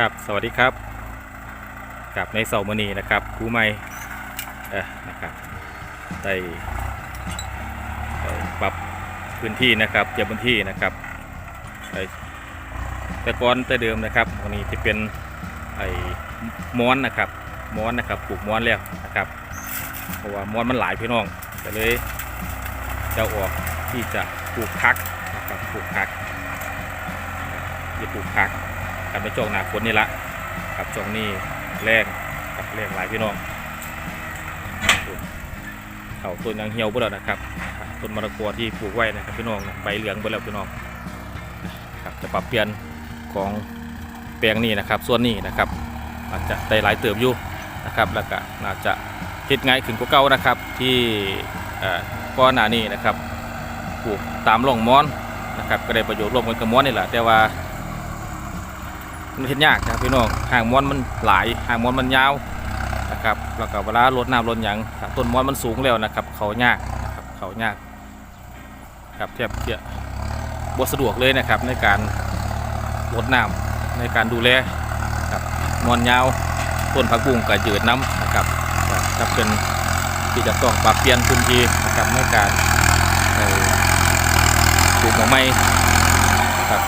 ครับสวัสดีครับกับในเสาร์มื้อนี้นะครับครูใหม่เออนะครับได้ปรับพื้นที่นะครับเตรียมพื้นที่นะครับไอ้แต่ก่อนแต่เดิมนะครับวันนี้จะเป็นไอ้ม้อนนะครับม้อนนะครับปลูกม้อนแล้วนะครับเพราะว่าม้อนมันหลายพี่น้องก็เลยจะออกที่จะปลูกพักนะครับปลูกพักจะปลูกพัก ครับในช่วงหนาฝนนี่ละครับช่วงนี้แรงกับแรงหลายพี่น้องเขาต้นยังเหี่ยวเบ่แล้วนะครับต้นมะละกอที่ปลูกไว้นะครับพี่น้องใบเหลืองเบ่แล้วพี่น้องครับจะปรับเปลี่ยนของแปลงนี้นะครับ ส่วนนี้นะครับอาจจะได้หลายเติบอยู่นะครับแล้วก็น่าจะเฮ็ดง่ายขึ้นกว่าเก่านะครับที่พ่อก่อนหน้านี้นะครับปลูกตามร่องม้อนนะครับก็ได้ประโยชน์ร่วมกันกับม้อนนี่แหละแต่ว่า มันเห็นยากครับพี่น้องห่างม้อนมันหลายห่างม้อนมันยาวนะครับแล้วก็เวลารดน้ำรดหยังต้นม้อนมันสูงแล้วนะครับ เขายากนะครับเขายากครับเทียบเทียบบสะดวกเลยนะครับในการรดน้ำในการดูแลครับมอนยาวต้นผักบุ้งกับยืดน้ำนะครับจะเป็นที่จะต้องปรับเปลี่ยนพื้นที่นะครับในการปลูกหน่อไม้ครับ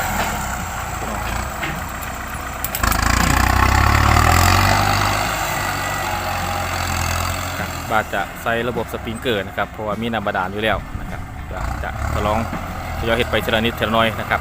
าจะใส่ระบบสปริงเกอร์นะครับเพราะว่ามีน้ำบาดาลอยู่แล้วนะครับจะจะทดลองทยอยเห็ดไปทีละนิดทีละน้อยนะครับ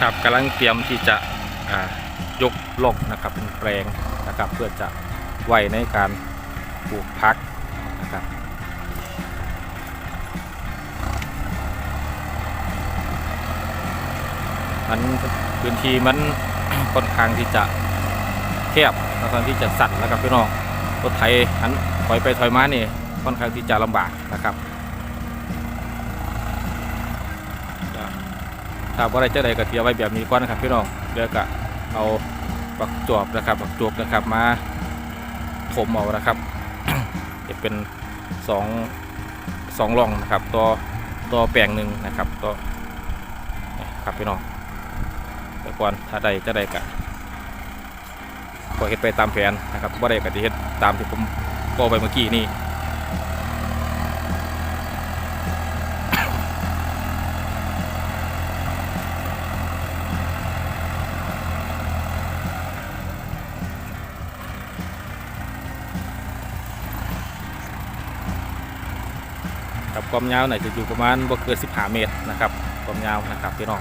ครับกำลังเตรียมที่จะยกลงนะครับเป็นแปลงนะครับเพื่อจะไว้ในการปลูกพักนะครับมันพื้นที่มันค่อนข้างที่จะแคบค่อนข้างที่จะสั่นแล้วครับพี่น้องรถไถหันถอยไปถอยมานี่ค่อนข้างที่จะลำบากนะครับก็ ถ้าว่าอะไรจะใดก็เทียไว้แบบนี้ก่อนนะครับพี่น้องเดี๋ยวก็เอาปักจอบนะครับปักจบนะครับมาถมเอานะครับจะเป็นสองสองร่องนะครับต่อต่อแปลงหนึ่งนะครับต่อครับพี่น้องแต่ก่อนถ้าใดจะใดก็ก็เฮ็ดไปตามแผนนะครับว่าใดก็จะเฮ็ดตามที่ผมบอกไปเมื่อกี้นี่ ครับความยาวน่าจะอยู่ประมาณบ่เกิน15 เมตรนะครับ ความยาวนะครับพี่น้อง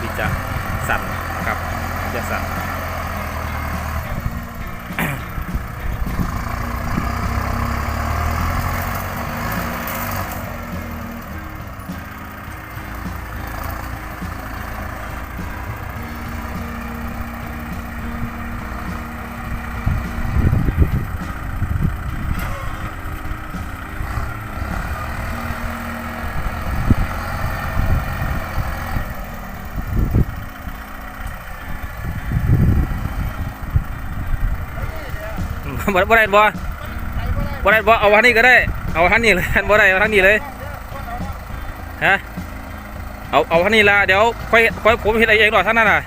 ที่จะสั่นนะครับจะสั่น บ่บ่ได้บ่บ่ได้บ่เอาวันนี้ก็ได้ เอาทันนี้เลยบ่ได้เอาทันนี้เลยฮะเอาเอาทันนี้ละเดี๋ยวค่อยค่อยผมเฮ็ดเองหรอยท่านนั่นน่ะ